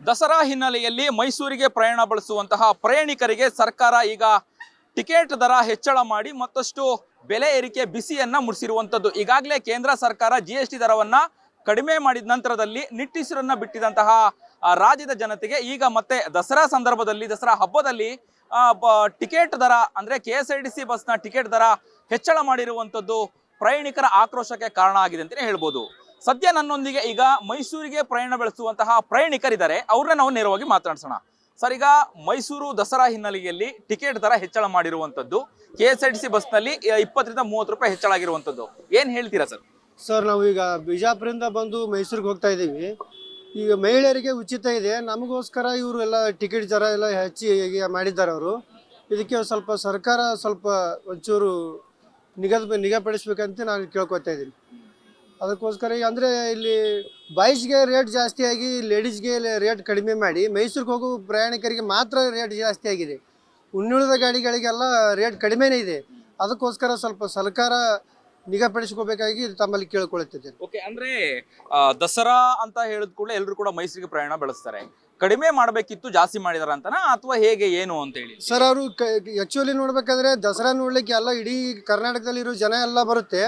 ದಸರಾ ಹಿನ್ನೆಲೆಯಲ್ಲಿ ಮೈಸೂರಿಗೆ ಪ್ರಯಾಣ ಬಳಸುವಂತಹ ಪ್ರಯಾಣಿಕರಿಗೆ ಸರ್ಕಾರ ಈಗ ಟಿಕೆಟ್ ದರ ಹೆಚ್ಚಳ ಮಾಡಿ ಮತ್ತಷ್ಟು ಬೆಲೆ ಏರಿಕೆ ಬಿಸಿಯನ್ನ ಮುಡಿಸಿರುವಂಥದ್ದು ಈಗಾಗಲೇ ಕೇಂದ್ರ ಸರ್ಕಾರ ಜಿ ಎಸ್ ಟಿ ದರವನ್ನ ಕಡಿಮೆ ಮಾಡಿದ ನಂತರದಲ್ಲಿ ನಿಟ್ಟಿಸಿರನ್ನ ಬಿಟ್ಟಿದಂತಹ ರಾಜ್ಯದ ಜನತೆಗೆ ಈಗ ಮತ್ತೆ ದಸರಾ ಸಂದರ್ಭದಲ್ಲಿ, ದಸರಾ ಹಬ್ಬದಲ್ಲಿ ಟಿಕೆಟ್ ದರ ಅಂದ್ರೆ K S R T C ಬಸ್ನ ಟಿಕೆಟ್ ದರ ಹೆಚ್ಚಳ ಮಾಡಿರುವಂತದ್ದು ಪ್ರಯಾಣಿಕರ ಆಕ್ರೋಶಕ್ಕೆ ಕಾರಣ ಆಗಿದೆ ಅಂತಲೇ ಹೇಳ್ಬೋದು. ಸದ್ಯ ನನ್ನೊಂದಿಗೆ ಈಗ ಮೈಸೂರಿಗೆ ಪ್ರಯಾಣ ಬೆಳೆಸುವಂತಹ ಪ್ರಯಾಣಿಕರಿದ್ದಾರೆ. ಅವ್ರನ್ನ ನಾವು ನೇರವಾಗಿ ಮಾತನಾಡಿಸೋಣ. ಸರ್, ಈಗ ಮೈಸೂರು ದಸರಾ ಹಿನ್ನೆಲೆಯಲ್ಲಿ ಟಿಕೆಟ್ ದರ ಹೆಚ್ಚಳ ಮಾಡಿರುವಂತದ್ದು K S R T C ಬಸ್ನಲ್ಲಿ ಇಪ್ಪತ್ತರಿಂದ ಮೂವತ್ತು ರೂಪಾಯಿ ಹೆಚ್ಚಳ ಆಗಿರುವಂತದ್ದು. ಏನ್ ಹೇಳ್ತೀರಾ ಸರ್? ಸರ್, ನಾವು ಈಗ ಬಿಜಾಪುರದಿಂದ ಬಂದು ಮೈಸೂರಿಗೆ ಹೋಗ್ತಾ ಇದ್ದೀವಿ. ಈಗ ಮಹಿಳೆಯರಿಗೆ ಉಚಿತ ಇದೆ. ನಮಗೋಸ್ಕರ ಇವರು ಎಲ್ಲ ಟಿಕೆಟ್ ದರ ಎಲ್ಲ ಹೆಚ್ಚಿ ಮಾಡಿದ್ದಾರೆ ಅವರು. ಇದಕ್ಕೆ ಸ್ವಲ್ಪ ಸರ್ಕಾರ ಸ್ವಲ್ಪ ಒಂಚೂರು ನಿಗದಿ ನಿಗಾಪಡಿಸ್ಬೇಕಂತ ನಾನು ಕೇಳ್ಕೊತಾ ಇದ್ದೀನಿ. ಅದಕ್ಕೋಸ್ಕರ ಈಗ ಅಂದರೆ ಇಲ್ಲಿ ಬಾಯ್ಸ್ಗೆ ರೇಟ್ ಜಾಸ್ತಿ ಆಗಿ ಲೇಡೀಸ್ಗೆ ರೇಟ್ ಕಡಿಮೆ ಮಾಡಿ ಮೈಸೂರಿಗೆ ಹೋಗೋ ಪ್ರಯಾಣಿಕರಿಗೆ ಮಾತ್ರ ರೇಟ್ ಜಾಸ್ತಿ ಆಗಿದೆ. ಉನ್ನುಳಿದ ಗಾಡಿಗಳಿಗೆಲ್ಲ ರೇಟ್ ಕಡಿಮೆನೇ ಇದೆ. ಅದಕ್ಕೋಸ್ಕರ ಸ್ವಲ್ಪ ಸರ್ಕಾರ ನಿಗಾಪಡಿಸ್ಕೋಬೇಕಾಗಿ ತಮ್ಮಲ್ಲಿ ಕೇಳ್ಕೊಳ್ತಿದ್ದೆ ಓಕೆ ಅಂದ್ರೆ ದಸರಾ ಅಂತ ಹೇಳಿದ ಕೂಡಲೇ ಎಲ್ಲರೂ ಕೂಡ ಮೈಸೂರಿಗೆ ಪ್ರಯಾಣ ಬೆಳೆಸ್ತಾರೆ. ಕಡಿಮೆ ಮಾಡಬೇಕಿತ್ತು ಜಾಸ್ತಿ ಮಾಡಿದಾರ ಅಂತನಾ? ಅಥವಾ ಹೇಗೆ ಏನು ಅಂತ ಹೇಳಿ? ಸರ್ ಅವರು ಆ್ಯಕ್ಚುಲಿ ನೋಡ್ಬೇಕಾದ್ರೆ ದಸರಾ ನೋಡ್ಲಿಕ್ಕೆ ಎಲ್ಲ ಇಡೀ ಕರ್ನಾಟಕದಲ್ಲಿರೋ ಜನ ಎಲ್ಲ ಬರುತ್ತೆ.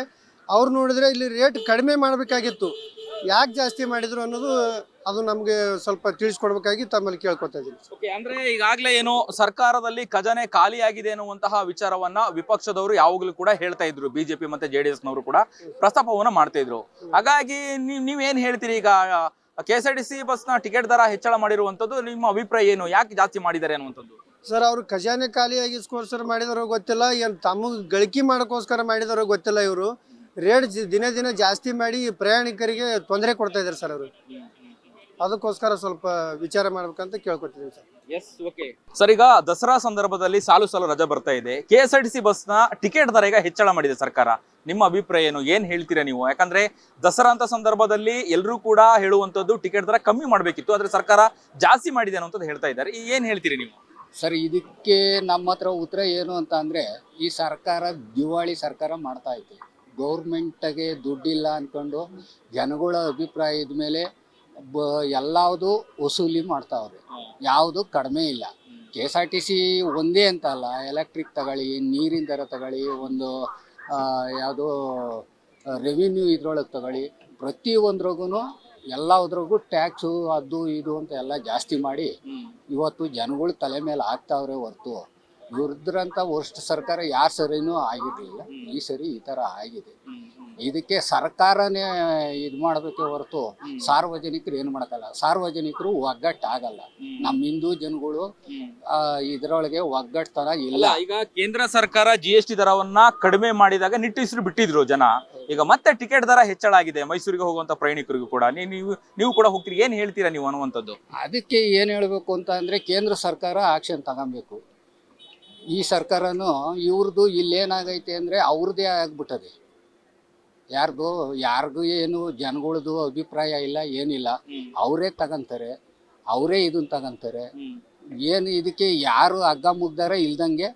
ಅವ್ರು ನೋಡಿದ್ರೆ ಇಲ್ಲಿ ರೇಟ್ ಕಡಿಮೆ ಮಾಡಬೇಕಾಗಿತ್ತು. ಯಾಕೆ ಜಾಸ್ತಿ ಮಾಡಿದ್ರು ಅನ್ನೋದು ಅದು ನಮಗೆ ಸ್ವಲ್ಪ ತಿಳಿಸ್ಕೊಡ್ಬೇಕಾಗಿ ತಮ್ಮಲ್ಲಿ ಕೇಳ್ಕೊತಾ ಇದ್ದೀನಿ. ಓಕೆ ಅಂದ್ರೆ ಈಗಾಗಲೇ ಏನು ಸರ್ಕಾರದಲ್ಲಿ ಖಜಾನೆ ಖಾಲಿಯಾಗಿದೆ ಎನ್ನುವಂತಹ ವಿಚಾರವನ್ನ ವಿಪಕ್ಷದವರು ಯಾವಾಗಲೂ ಕೂಡ ಹೇಳ್ತಾ ಇದ್ರು. ಬಿಜೆಪಿ ಮತ್ತೆ ಜೆ ಡಿ ನವರು ಕೂಡ ಪ್ರಸ್ತಾಪವನ್ನು ಮಾಡ್ತಾ ಇದ್ರು. ಹಾಗಾಗಿ ನೀವು ನೀವೇನ್ ಹೇಳ್ತೀರಿ ಈಗ? K S R T C ಬಸ್ನ ಟಿಕೆಟ್ ದರ ಹೆಚ್ಚಳ ಮಾಡಿರುವಂಥದ್ದು ನಿಮ್ಮ ಅಭಿಪ್ರಾಯ ಏನು? ಯಾಕೆ ಜಾಸ್ತಿ ಮಾಡಿದ್ದಾರೆ ಅನ್ನುವಂಥದ್ದು? ಸರ್ ಅವರು ಖಜಾನೆ ಖಾಲಿಯಾಗಿಸ್ಕೋಸ್ಕರ ಮಾಡಿದಾರೋ ಗೊತ್ತಿಲ್ಲ ಏನು ತಮ್ಮ ಗಳಿಕೆ ಮಾಡೋಕ್ಕೋಸ್ಕರ ಮಾಡಿದಾರೋ ಗೊತ್ತಿಲ್ಲ ಇವರು. ರೇಟ್ ದಿನೇ ದಿನ ಜಾಸ್ತಿ ಮಾಡಿ ಪ್ರಯಾಣಿಕರಿಗೆ ತೊಂದರೆ ಕೊಡ್ತಾ ಇದ್ದಾರೆ ಸರ್ ಅವರು. ಅದಕ್ಕೋಸ್ಕರ ಸ್ವಲ್ಪ ವಿಚಾರ ಮಾಡ್ಬೇಕಂತ ಕೇಳ್ಕೊತಿದ್ದೀನಿ ಸರ್. ಎಸ್ ಓಕೆ ಸರ್ ಈಗ ದಸರಾ ಸಂದರ್ಭದಲ್ಲಿ ಸಾಲು ಸಾಲು ರಜೆ ಬರ್ತಾ ಇದೆ. K S R T C ಬಸ್ನ ಟಿಕೆಟ್ ದರ ಈಗ ಹೆಚ್ಚಳ ಮಾಡಿದೆ ಸರ್ಕಾರ. ನಿಮ್ಮ ಅಭಿಪ್ರಾಯ ಏನು? ಏನ್ ಹೇಳ್ತೀರಾ ನೀವು? ಯಾಕಂದ್ರೆ ದಸರಾ ಅಂತ ಸಂದರ್ಭದಲ್ಲಿ ಎಲ್ಲರೂ ಕೂಡ ಹೇಳುವಂತದ್ದು ಟಿಕೆಟ್ ದರ ಕಮ್ಮಿ ಮಾಡಬೇಕಿತ್ತು. ಆದ್ರೆ ಸರ್ಕಾರ ಜಾಸ್ತಿ ಮಾಡಿದೆ ಅನ್ನೋಂಥದ್ದು ಹೇಳ್ತಾ ಇದ್ದಾರೆ. ಈ ಏನ್ ಹೇಳ್ತೀರಿ ನೀವು? ಸರ್ ಇದಕ್ಕೆ ನಮ್ಮ ಹತ್ರ ಉತ್ತರ ಏನು ಅಂತ ಅಂದ್ರೆ ಈ ಸರ್ಕಾರ ದಿವಾಳಿ ಸರ್ಕಾರ ಮಾಡ್ತಾ ಐತೆ. ಗೌರ್ಮೆಂಟ್ಗೆ ದುಡ್ಡಿಲ್ಲ ಅಂದ್ಕೊಂಡು ಜನಗಳ ಅಭಿಪ್ರಾಯದ ಮೇಲೆ ಬ ಎಲ್ಲವುದು ವಸೂಲಿ ಮಾಡ್ತಾವ್ರೆ. ಯಾವುದು ಕಡಿಮೆ ಇಲ್ಲ. K S R T C ಒಂದೇ ಅಂತ ಅಲ್ಲ. ಎಲೆಕ್ಟ್ರಿಕ್ ತಗೊಳ್ಳಿ ನೀರಿನ ದರ ತಗೊಳ್ಳಿ ಒಂದು ಯಾವುದು ರೆವಿನ್ಯೂ ಇದ್ರೊಳಗೆ ತಗೊಳ್ಳಿ. ಪ್ರತಿಯೊಂದ್ರಗೂ ಎಲ್ಲದ್ರಾಗೂ ಟ್ಯಾಕ್ಸು ಅದು ಇದು ಅಂತ ಎಲ್ಲ ಜಾಸ್ತಿ ಮಾಡಿ ಇವತ್ತು ಜನಗಳು ತಲೆ ಮೇಲೆ ಆಗ್ತಾವ್ರೆ ಹೊರ್ತು. ಇವ್ರದ್ರಂತ ವರ್ಷ ಸರ್ಕಾರ ಯಾರ ಸರಿನೂ ಆಗಿರಲಿಲ್ಲ. ಈ ಸರಿ ಈ ಥರ ಆಗಿದೆ. ಇದಕ್ಕೆ ಸರ್ಕಾರನೇ ಇದು ಮಾಡಬೇಕೆ ಹೊರತು ಸಾರ್ವಜನಿಕರು ಏನು ಮಾಡೋಕ್ಕಲ್ಲ. ಸಾರ್ವಜನಿಕರು ಒಗ್ಗಟ್ಟಾಗಲ್ಲ. ನಮ್ಮ ಹಿಂದೂ ಜನಗಳು ಇದರೊಳಗೆ ಒಗ್ಗಟ್ಟತನ ಇಲ್ಲ. ಇಲ್ಲ ಈಗ ಕೇಂದ್ರ ಸರ್ಕಾರ ಜಿ ಎಸ್ ಟಿ ದರವನ್ನ ಕಡಿಮೆ ಮಾಡಿದಾಗ ನಿಟ್ಟುಸಿರು ಬಿಟ್ಟಿದ್ರು ಜನ. ಈಗ ಮತ್ತೆ ಟಿಕೆಟ್ ದರ ಹೆಚ್ಚಳ ಆಗಿದೆ. ಮೈಸೂರಿಗೆ ಹೋಗುವಂತ ಪ್ರಯಾಣಿಕರಿಗೂ ಕೂಡ. ನೀ- ನೀವು ನೀವು ಕೂಡ ಹೋಗ್ತೀರಿ. ಏನ್ ಹೇಳ್ತೀರಾ ನೀವು ಅನ್ನುವಂಥದ್ದು? ಅದಕ್ಕೆ ಏನು ಹೇಳಬೇಕು ಅಂತ ಅಂದರೆ ಕೇಂದ್ರ ಸರ್ಕಾರ ಆಕ್ಷನ್ ತಗೊಬೇಕು. ಈ ಸರ್ಕಾರನೂ ಇವ್ರದ್ದು ಇಲ್ಲೇನಾಗೈತೆ ಅಂದರೆ ಅವ್ರದ್ದೇ ಆಗ್ಬಿಟ್ಟದೆ. ಯಾರ್ದು ಯಾರಿಗೂ ಏನು ಜನಗಳದ್ದು ಅಭಿಪ್ರಾಯ ಇಲ್ಲ ಏನಿಲ್ಲ. ಅವರೇ ತಗೊಂತಾರೆ ಅವರೇ ಇದನ್ನ ತಗೊಂತಾರೆ. ಏನು ಇದಕ್ಕೆ ಯಾರು ಹಗ್ಗ ಮುಗ್ದಾರ ಇಲ್ದಂಗೆ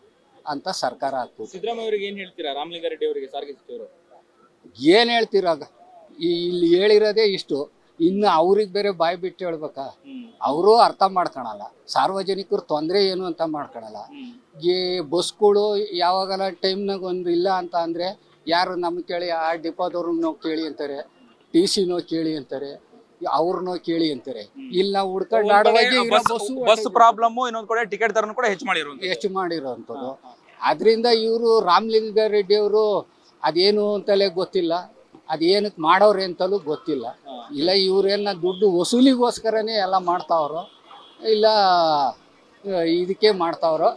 ಅಂತ ಸರ್ಕಾರ ಹಾಕ್ಬೋದು ಸಿದ್ದರಾಮಯ್ಯ ಅವರಿಗೆ ಏನ್ ಹೇಳ್ತೀರಾ? ರಾಮಲಿಂಗಾರೆಡ್ಡಿ ಅವರಿಗೆ ಸಾರಿಗೆ ಸಚಿವರು ಏನು ಹೇಳ್ತೀರಾಗ ಇಲ್ಲಿ ಹೇಳಿರೋದೇ ಇಷ್ಟು. ಇನ್ನು ಅವ್ರಿಗೆ ಬೇರೆ ಬಾಯಿ ಬಿಟ್ಟು ಹೇಳ್ಬೇಕಾ? ಅವರು ಅರ್ಥ ಮಾಡ್ಕೊಳಲ್ಲ. ಸಾರ್ವಜನಿಕರು ತೊಂದರೆ ಏನು ಅಂತ ಮಾಡ್ಕೊಳಲ್ಲ. ಈ ಬಸ್ಗಳು ಯಾವಾಗಲ ಟೈಮ್ನಾಗ ಒಂದು ಇಲ್ಲ ಅಂತ ಅಂದರೆ ಯಾರು ನಮ್ಮ ಕೇಳಿ ಆ ಡಿಪೋದವ್ರನ್ನೋ ಕೇಳಿ ಅಂತಾರೆ ಟಿ ಸಿನೋ ಕೇಳಿ ಅಂತಾರೆ ಅವ್ರನ್ನೋ ಕೇಳಿ ಅಂತಾರೆ. ಇಲ್ಲಿ ನಾವು ಹುಡ್ಕೊಂಡು ಬಸ್ ಪ್ರಾಬ್ಲಮ್ ಇನ್ನೊಂದು ಕಡೆ ಟಿಕೆಟ್ ದರನು ಕೂಡ ಹೆಚ್ಚು ಮಾಡಿರೋ ಹೆಚ್ಚು ಮಾಡಿರೋ ಮಾಡಿರೋವಂಥದ್ದು ಅದರಿಂದ ಇವರು ರಾಮಲಿಂಗಾರೆಡ್ಡಿ ಅವರು ಅದೇನು ಅಂತಲೇ ಗೊತ್ತಿಲ್ಲ ಅದೇನಕ್ಕೆ ಮಾಡೋರು ಅಂತಲೂ ಗೊತ್ತಿಲ್ಲ. ಇಲ್ಲ ಇವ್ರೇನ ದುಡ್ಡು ವಸೂಲಿಗೋಸ್ಕರನೇ ಎಲ್ಲ ಮಾಡ್ತಾವ್ರೋ ಇಲ್ಲ ಇದಕ್ಕೆ ಮಾಡ್ತಾವ್ರೋ.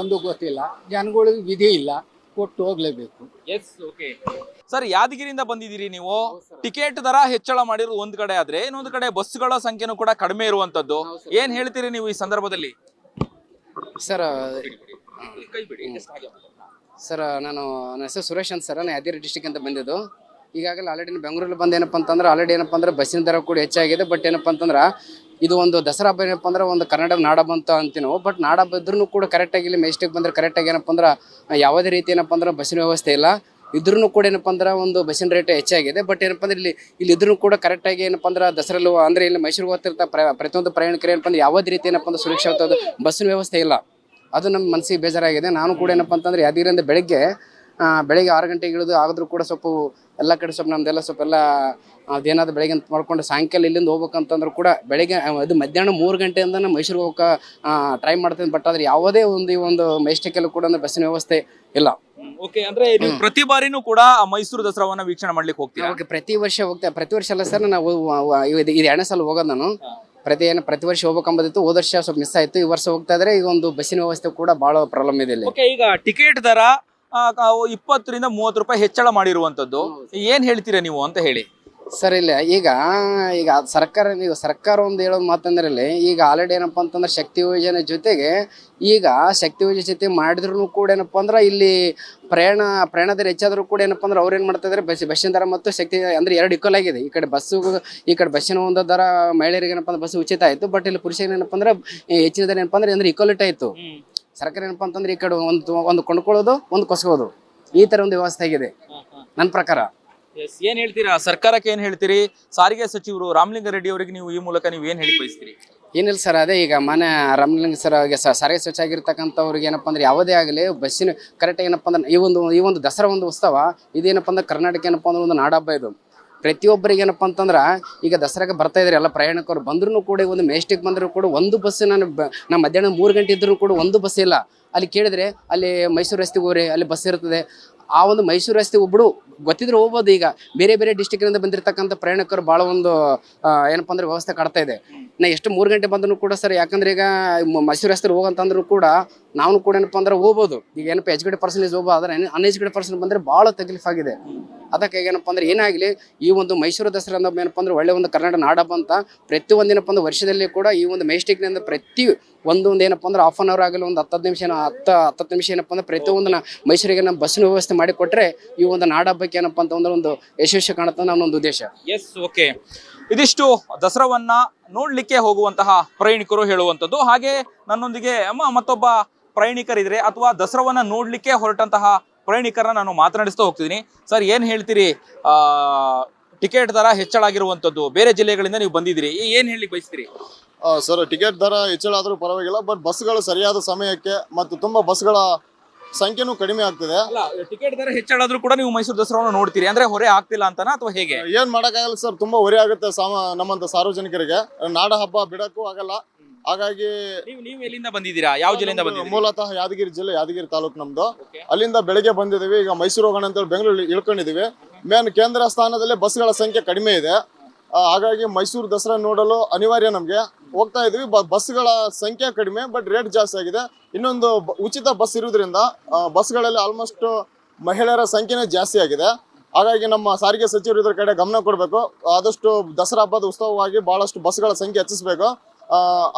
ಒಂದು ಗೊತ್ತಿಲ್ಲ. ಜನಗಳಿಗೆ ವಿಧಿ ಇಲ್ಲ. ಕೊಟ್ಟು ಹೋಗ್ಲೇಬೇಕು. ಎಸ್ ಓಕೆ ಸರ್ ಯಾದಗಿರಿಯಿಂದ ಬಂದಿದ್ದೀರಿ ನೀವು? ಟಿಕೆಟ್ ದರ ಹೆಚ್ಚಳ ಮಾಡಿರೋ ಒಂದ್ ಕಡೆ ಆದ್ರೆ ಇನ್ನೊಂದು ಕಡೆ ಬಸ್ಗಳ ಸಂಖ್ಯೆನೂ ಕೂಡ ಕಡಿಮೆ ಇರುವಂತದ್ದು. ಏನ್ ಹೇಳ್ತೀರಿ ನೀವು ಈ ಸಂದರ್ಭದಲ್ಲಿ? ಸರ್ ಕೈ ಬಿಡಿ ಸರ್ ನಾನು ನನ್ನ ಹೆಸರು ಸುರೇಶ್ ಅಂತ ಸರ್. ನಾನು ಯಾದಗಿರಿ ಡಿಸ್ಟಿಕ್ ಅಂತ ಬಂದಿದ್ದು. ಈಗಾಗಲೇ ಆಲ್ರೆಡಿ ಬೆಂಗಳೂರಲ್ಲಿ ಬಂದೇನಪ್ಪ ಏನಪ್ಪ ಅಂತಂದ್ರೆ ಆಲ್ರೆಡಿ ಏನಪ್ಪ ಅಂದ್ರೆ ಬಸ್ಸಿನ ದರ ಕೂಡ ಹೆಚ್ಚಾಗಿದೆ. ಬಟ್ ಏನಪ್ಪ ಅಂತಂದ್ರೆ ಇದು ಒಂದು ದಸರಾ ಹಬ್ಬ ಏನಪ್ಪ ಅಂದ್ರೆ ಒಂದು ಕನ್ನಡ ನಾಡ ಬಂತ ಅಂತೀವಿ ನಾವು ಬಟ್ ನಾಡ ಬಂದ್ರೂ ಕೂಡ ಕರೆಕ್ಟಾಗಿ ಇಲ್ಲಿ ಮೆಜೆಸ್ಟಿಕ್ ಬಂದ್ರೆ ಕರೆಕ್ಟಾಗಿ ಏನಪ್ಪ ಅಂದ್ರೆ ಯಾವುದೇ ರೀತಿ ಏನಪ್ಪ ಅಂದ್ರೆ ಬಸ್ಸಿನ ವ್ಯವಸ್ಥೆ ಇಲ್ಲ. ಇದ್ರೂ ಕೂಡ ಏನಪ್ಪ ಅಂದ್ರೆ ಒಂದು ಬಸ್ಸಿನ ರೇಟ್ ಹೆಚ್ಚಾಗಿದೆ ಬಟ್ ಏನಪ್ಪ ಅಂದ್ರೆ ಇಲ್ಲಿ ಇಲ್ಲಿ ಇದ್ರೂ ಕೂಡ ಕರೆಕ್ಟಾಗಿ ಏನಪ್ಪ ಅಂದ್ರೆ ದಸರಲ್ಲೂ ಅಂದ್ರೆ ಇಲ್ಲಿ ಮೈಸೂರಿಗೆ ಹೋಗ್ತಿರ್ತ ಪ್ರ- ಪ್ರತಿಯೊಂದು ಪ್ರಯಾಣಿಕರು ಏನಪ್ಪ ಅಂದ್ರೆ ಯಾವುದೇ ರೀತಿ ಏನಪ್ಪ ಅಂದ್ರೆ ಸುರಕ್ಷಿತ ಬಸ್ಸಿನ ವ್ಯವಸ್ಥೆ ಇಲ್ಲ. ಅದು ನಮ್ಮ ಮನಸ್ಸಿಗೆ ಬೇಜಾರಾಗಿದೆ. ನಾನು ಕೂಡ ಏನಪ್ಪ ಅಂತಂದ್ರೆ ಯಾದಗಿರಿಂದ ಬೆಳಗ್ಗೆ ಬೆಳಗ್ಗೆ ಆರು ಗಂಟೆಗೆ ಇಳಿದು ಆದ್ರೂ ಕೂಡ ಸ್ವಲ್ಪ ಎಲ್ಲ ಕಡೆ ಸ್ವಲ್ಪ ನಮ್ದೆಲ್ಲ ಸ್ವಲ್ಪ ಎಲ್ಲ ಅದೇನಾದ್ರು ಬೆಳಗ್ಗೆ ಅಂತ ಮಾಡ್ಕೊಂಡು ಸಾಯಂಕಾಲ ಇಲ್ಲಿಂದ ಹೋಗ್ಬೇಕಂತಂದ್ರೂ ಕೂಡ ಬೆಳಗ್ಗೆ ಅದು ಮಧ್ಯಾಹ್ನ ಮೂರು ಗಂಟೆ ನಾನು ಮೈಸೂರಿಗೆ ಹೋಗಕ್ಕೆ ಟ್ರೈ ಮಾಡ್ತೀನಿ. ಬಟ್ ಆದ್ರೆ ಯಾವುದೇ ಒಂದು ಈ ಒಂದು ಮೈಸ್ಟೇಕಲ್ಲೂ ಕೂಡ ಅಂದ್ರೆ ಬಸ್ಸಿನ ವ್ಯವಸ್ಥೆ ಇಲ್ಲ. ಓಕೆ ಅಂದ್ರೆ ನೀವು ಪ್ರತಿ ಬಾರಿನೂ ಕೂಡ ಮೈಸೂರು ದಸರಾವನ್ನ ವೀಕ್ಷಣೆ ಮಾಡ್ಲಿಕ್ಕೆ ಹೋಗ್ತೀರಾ? ಓಕೆ ಪ್ರತಿ ವರ್ಷ ಹೋಗ್ತಾ ಪ್ರತಿ ವರ್ಷ ಅಲ್ಲ ಸರ್ ನಾವು ಇದು ಇದು ಎರಡನೇ ಸಲ ಹೋಗೋದು ನಾನು. ಪ್ರತಿ ಏನು ಪ್ರತಿ ವರ್ಷ ಹೋಗ್ಬೇಕಂಬದಿತ್ತು. ಹೋದ ವರ್ಷ ಸ್ವಲ್ಪ ಮಿಸ್ ಆಯ್ತು. ಈ ವರ್ಷ ಹೋಗ್ತಾ ಇದ್ರೆ ಈಗ ಒಂದು ಬಸ್ಸಿನ ವ್ಯವಸ್ಥೆ ಕೂಡ ಬಹಳ ಪ್ರಾಬ್ಲಮ್ ಇದೆ ಇಲ್ಲಿ. ಓಕೆ ಈಗ ಟಿಕೆಟ್ ದರ ಇಪ್ಪತ್ತರಿಂದ ಮೂವತ್ತು ರೂಪಾಯಿ ಹೆಚ್ಚಳ ಮಾಡಿರುವಂತದ್ದು ಏನ್ ಹೇಳ್ತೀರಾ ನೀವು ಅಂತ ಹೇಳಿ. ಸರ್ ಇಲ್ಲ ಈಗ ಈಗ ಸರ್ಕಾರ ನೀವು ಸರ್ಕಾರ ಒಂದು ಹೇಳೋದು ಮಾತಂದ್ರೆ ಇಲ್ಲಿ ಈಗ ಆಲ್ರೆಡಿ ಏನಪ್ಪ ಅಂತಂದ್ರೆ ಶಕ್ತಿ ಯೋಜನೆ ಜೊತೆಗೆ ಈಗ ಶಕ್ತಿ ಯೋಜನೆ ಜೊತೆ ಮಾಡಿದ್ರು ಕೂಡ ಏನಪ್ಪ ಅಂದ್ರೆ ಇಲ್ಲಿ ಪ್ರಯಾಣ ಪ್ರಯಾಣ ದರ ಹೆಚ್ಚಾದ್ರೂ ಕೂಡ ಏನಪ್ಪ ಅಂದ್ರೆ ಅವ್ರು ಏನು ಮಾಡ್ತಾ ಇದ್ದಾರೆ ಬಸ್ ಬಸ್ಸಿನ ದರ ಮತ್ತು ಶಕ್ತಿ ಅಂದ್ರೆ ಎರಡು ಇಕ್ವಲ್ ಆಗಿದೆ. ಈ ಕಡೆ ಬಸ್ಸು ಈ ಕಡೆ ಬಸ್ಸಿನ ಒಂದು ದರ ಮಹಿಳೆಯರಿಗೆ ಏನಪ್ಪ ಅಂದ್ರೆ ಬಸ್ ಉಚಿತ ಆಯಿತು ಬಟ್ ಇಲ್ಲಿ ಪುರುಷರಿಗೆ ಏನಪ್ಪ ಅಂದ್ರೆ ಹೆಚ್ಚಿನ ದರ ಏನಪ್ಪ ಅಂದ್ರೆ ಅಂದ್ರೆ ಇಕ್ವಲಿಟಿ ಆಯಿತು ಸರ್ಕಾರ ಏನಪ್ಪ ಅಂತಂದ್ರೆ ಈ ಕಡೆ ಒಂದು ಒಂದು ಕೊಂಡ್ಕೊಳ್ಳೋದು ಒಂದು ಕೊಸಗೋದು ಈ ತರ ಒಂದು ವ್ಯವಸ್ಥೆ ಆಗಿದೆ. ನನ್ನ ಪ್ರಕಾರ. ಏನ್ ಹೇಳ್ತೀರಾ? ಸರ್ಕಾರಕ್ಕೆ ಏನ್ ಹೇಳ್ತೀರಿ? ಸಾರಿಗೆ ಸಚಿವರು ರಾಮಲಿಂಗ ರೆಡ್ಡಿ ಅವರಿಗೆ ನೀವು ಈ ಮೂಲಕ ನೀವು ಏನ್ ಹೇಳಿ ಬಯಸ್ತೀರಿ? ಏನಿಲ್ಲ ಸರ್ ಅದೇ ಈಗ ಮನೆ ರಾಮಲಿಂಗ ಸರ್ ಅವರಿಗೆ ಸಾರಿಗೆ ಸ್ವಚ್ಛ ಆಗಿರ್ತಕ್ಕಂಥವ್ರಿಗೆ ಏನಪ್ಪ ಅಂದ್ರೆ ಯಾವುದೇ ಆಗಲಿ ಬಸ್ಸಿನ ಕರೆಕ್ಟ್ ಏನಪ್ಪ ಅಂದ್ರೆ ಈ ಒಂದು ಈ ಒಂದು ದಸರಾ ಒಂದು ಉತ್ಸವ ಇದೇನಪ್ಪ ಅಂದ್ರೆ ಕರ್ನಾಟಕ ಏನಪ್ಪ ಅಂದ್ರೆ ಒಂದು ನಾಡಹಬ್ಬ ಇದು. ಪ್ರತಿಯೊಬ್ಬರಿಗೆ ಏನಪ್ಪ ಅಂತಂದ್ರೆ, ಈಗ ದಸರಾಗೆ ಬರ್ತಾ ಇದ್ದಾರೆ ಎಲ್ಲ ಪ್ರಯಾಣಿಕರು ಬಂದ್ರೂ ಕೂಡ ಒಂದು ಮೇಸ್ಟಿಗೆ ಬಂದರೂ ಕೂಡ ಒಂದು ಬಸ್ ನಾನು ಬ- ನಾ ಮಧ್ಯಾಹ್ನ ಮೂರು ಗಂಟೆ ಇದ್ದರೂ ಕೂಡ ಒಂದು ಬಸ್ ಇಲ್ಲ. ಅಲ್ಲಿ ಕೇಳಿದ್ರೆ, ಅಲ್ಲಿ ಮೈಸೂರು ರಸ್ತೆಗೆ ಹೋಗ್ರಿ, ಅಲ್ಲಿ ಬಸ್ ಇರ್ತದೆ. ಆ ಒಂದು ಮೈಸೂರು ರಸ್ತೆ ಒಬ್ಬಡು ಗೊತ್ತಿದ್ರೆ ಹೋಗ್ಬೋದು ಈಗ. ಬೇರೆ ಬೇರೆ ಡಿಸ್ಟಿಕ್ನಿಂದ ಬಂದಿರತಕ್ಕಂಥ ಪ್ರಯಾಣಿಕರು ಭಾಳ ಒಂದು ಏನಪ್ಪ ಅಂದ್ರೆ ವ್ಯವಸ್ಥೆ ಕಾಡ್ತಾ ಇದೆ. ನಾ ಎಷ್ಟು ಮೂರು ಗಂಟೆ ಬಂದ್ರು ಕೂಡ ಸರ್, ಯಾಕಂದ್ರೆ ಈಗ ಮೈಸೂರು ರಸ್ತೆ ಹೋಗಂತಂದ್ರೂ ಕೂಡ ನಾವು ಕೂಡ ಏನಪ್ಪ ಅಂದ್ರೆ ಹೋಗ್ಬೋದು. ಈಗ ಏನಪ್ಪ ಎಜುಕೇಟೆಡ್ ಪರ್ಸನ್ಟೇಜ್ ಹೋಗ್ಬೋದು, ಆದರೆ ಅನ್ಎಜುಕೇಟೆಡ್ ಪರ್ಸನ್ ಬಂದರೆ ಭಾಳ ತಕ್ಲೀಫ್ ಆಗಿದೆ ಅದಕ್ಕೆ ಏನಪ್ಪ ಅಂದ್ರೆ ಏನಾಗಲಿ ಈ ಒಂದು ಮೈಸೂರು ದಸರಾ ಅಂದ್ರೆ ಏನಪ್ಪ ಅಂದ್ರೆ ಒಳ್ಳೆ ಒಂದು ಕರ್ನಾಟಕ ನಾಡಹಬ್ಬ ಅಂತ ಪ್ರತಿ ಒಂದೇನಪ್ಪ ಅಂದ್ರೆ ವರ್ಷದಲ್ಲಿ ಕೂಡ ಈ ಒಂದು ಮೇಸ್ಟಿಕ್ನಿಂದ ಪ್ರತಿ ಒಂದೊಂದು ಏನಪ್ಪ ಅಂದ್ರೆ ಹಾಫ್ ಅನ್ ಅವರ್ ಆಗಲಿ, ಒಂದು ಹತ್ತು ನಿಮಿಷ ಹತ್ತು ಹತ್ತು ನಿಮಿಷ ಏನಪ್ಪ ಅಂದ್ರೆ ಪ್ರತಿಯೊಂದು ಮೈಸೂರಿಗೆ ನಮ್ಮ ಬಸ್ಸಿನ ವ್ಯವಸ್ಥೆ ಮಾಡಿಕೊಟ್ರೆ ಈ ಒಂದು ನಾಡಹಬ್ಬಕ್ಕೆ ಏನಪ್ಪ ಅಂತಂದ್ರೆ ಒಂದು ಯಶಸ್ವಿ ಕಾಣುತ್ತೆ ನನ್ನ ಒಂದು ಉದ್ದೇಶ. ಎಸ್ ಓಕೆ ಇದಿಷ್ಟು ದಸರಾವನ್ನ ನೋಡ್ಲಿಕ್ಕೆ ಹೋಗುವಂತಹ ಪ್ರಯಾಣಿಕರು ಹೇಳುವಂಥದ್ದು. ಹಾಗೆ ನನ್ನೊಂದಿಗೆ ಅಮ್ಮ ಮತ್ತೊಬ್ಬ ಪ್ರಯಾಣಿಕರಿದ್ರೆ ಅಥವಾ ದಸರಾವನ್ನ ನೋಡ್ಲಿಕ್ಕೆ ಹೊರಟಂತಹ ಪ್ರಯಾಣಿಕರನ್ನ ನಾನು ಮಾತನಾಡಿಸ್ತಾ ಹೋಗ್ತಿದ್ದೀನಿ ಸರ್ ಏನ್ ಹೇಳ್ತೀರಿ? ಆ ಟಿಕೆಟ್ ದರ ಹೆಚ್ಚಳ ಆಗಿರುವಂಥದ್ದು ಬೇರೆ ಜಿಲ್ಲೆಗಳಿಂದ ನೀವು ಬಂದಿದ್ದೀರಿ. ಏನು ಏನ್ ಹೇಳಿ ಬಯಸ್ತೀರಿ? ಸರ್ ಟಿಕೆಟ್ ದರ ಹೆಚ್ಚಳ ಆದರೂ ಪರವಾಗಿಲ್ಲ ಬಟ್ ಬಸ್ಗಳು ಸರಿಯಾದ ಸಮಯಕ್ಕೆ ಮತ್ತು ತುಂಬ ಬಸ್ಗಳ ಸಂಖ್ಯೆನೂ ಕಡಿಮೆ ಆಗ್ತಿದೆ. ಅಲ್ಲ ಟಿಕೆಟ್ ದರ ಹೆಚ್ಚಾದ್ರೂ ಕೂಡ ನೀವು ಮೈಸೂರು ದಸರಾವನ್ನು ನೋಡ್ತೀರಿ. ಅಂದ್ರೆ ಹೊರೆ ಆಗ್ತಿಲ್ಲ ಅಂತಾನ ಅಥವಾ ಹೇಗೆ? ಏನ್ ಮಾಡಕ್ಕಾಗಲ್ಲ ಸರ್ ತುಂಬಾ ಹೊರೆ ಆಗುತ್ತೆ ಸಾಮ ನಮ್ಮಂತ ಸಾರ್ವಜನಿಕರಿಗೆ. ನಾಡ ಹಬ್ಬ ಬಿಡಕ್ಕೂ ಆಗಲ್ಲ. ಹಾಗಾಗಿ ನೀವು ನೀವು ಎಲ್ಲಿಂದ ಬಂದಿದ್ದೀರಾ? ಯಾವ ಜಿಲ್ಲೆಯಿಂದ ಬಂದಿದ್ದೀರಾ? ಮೂಲತಃ ಯಾದಗಿರಿ ಜಿಲ್ಲೆ ಯಾದಗಿರಿ ತಾಲೂಕು ನಮ್ದು. ಅಲ್ಲಿಂದ ಬೆಳಗ್ಗೆ ಬಂದಿದ್ದೀವಿ. ಈಗ ಮೈಸೂರು ಹೋಗೋಣ ಅಂತೇಳಿ ಬೆಂಗಳೂರು ಇಳ್ಕೊಂಡಿದೀವಿ ಮೇನ್ ಕೇಂದ್ರ ಸ್ಥಾನದಲ್ಲಿ ಬಸ್ಗಳ ಸಂಖ್ಯೆ ಕಡಿಮೆ ಇದೆ. ಆ, ಹಾಗಾಗಿ ಮೈಸೂರು ದಸರಾ ನೋಡಲು ಅನಿವಾರ್ಯ ನಮಗೆ. ಹೋಗ್ತಾ ಇದೀವಿ. ಬಸ್ಗಳ ಸಂಖ್ಯೆ ಕಡಿಮೆ ಬಟ್ ರೇಟ್ ಜಾಸ್ತಿ ಆಗಿದೆ. ಇನ್ನೊಂದು ಉಚಿತ ಬಸ್ ಇರೋದ್ರಿಂದ ಬಸ್ ಬಸ್ಗಳಲ್ಲಿ ಆಲ್ಮೋಸ್ಟ್ ಮಹಿಳೆಯರ ಸಂಖ್ಯೆನೇ ಜಾಸ್ತಿ ಆಗಿದೆ. ಹಾಗಾಗಿ ನಮ್ಮ ಸಾರಿಗೆ ಸಚಿವರು ಇದ್ರ ಕಡೆ ಗಮನ ಕೊಡಬೇಕು. ಆದಷ್ಟು ದಸರಾ ಹಬ್ಬದ ಉತ್ಸವವಾಗಿ ಬಹಳಷ್ಟು ಬಸ್ಗಳ ಸಂಖ್ಯೆ ಹೆಚ್ಚಿಸಬೇಕು.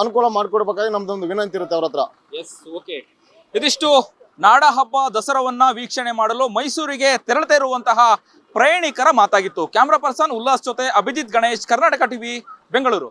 ಅನುಕೂಲ ಮಾಡಿಕೊಡ್ಬೇಕಾಗಿ ನಮ್ದೊಂದು ವಿನಂತಿ ಇರುತ್ತೆ ಅವ್ರ ಹತ್ರ. ಎಸ್ ಓಕೆ ಇದಿಷ್ಟು ನಾಡ ಹಬ್ಬ ದಸರಾವನ್ನ ವೀಕ್ಷಣೆ ಮಾಡಲು ಮೈಸೂರಿಗೆ ತೆರಳತೆ ಇರುವಂತಹ ಪ್ರಯಾಣಿಕರ ಮಾತಾಗಿತ್ತು. ಕ್ಯಾಮ್ರಾ ಪರ್ಸನ್ ಉಲ್ಲಾಸ್ ಜೊತೆ ಅಭಿಜಿತ್ ಗಣೇಶ್, ಕರ್ನಾಟಕ ಟಿವಿ ಬೆಂಗಳೂರು.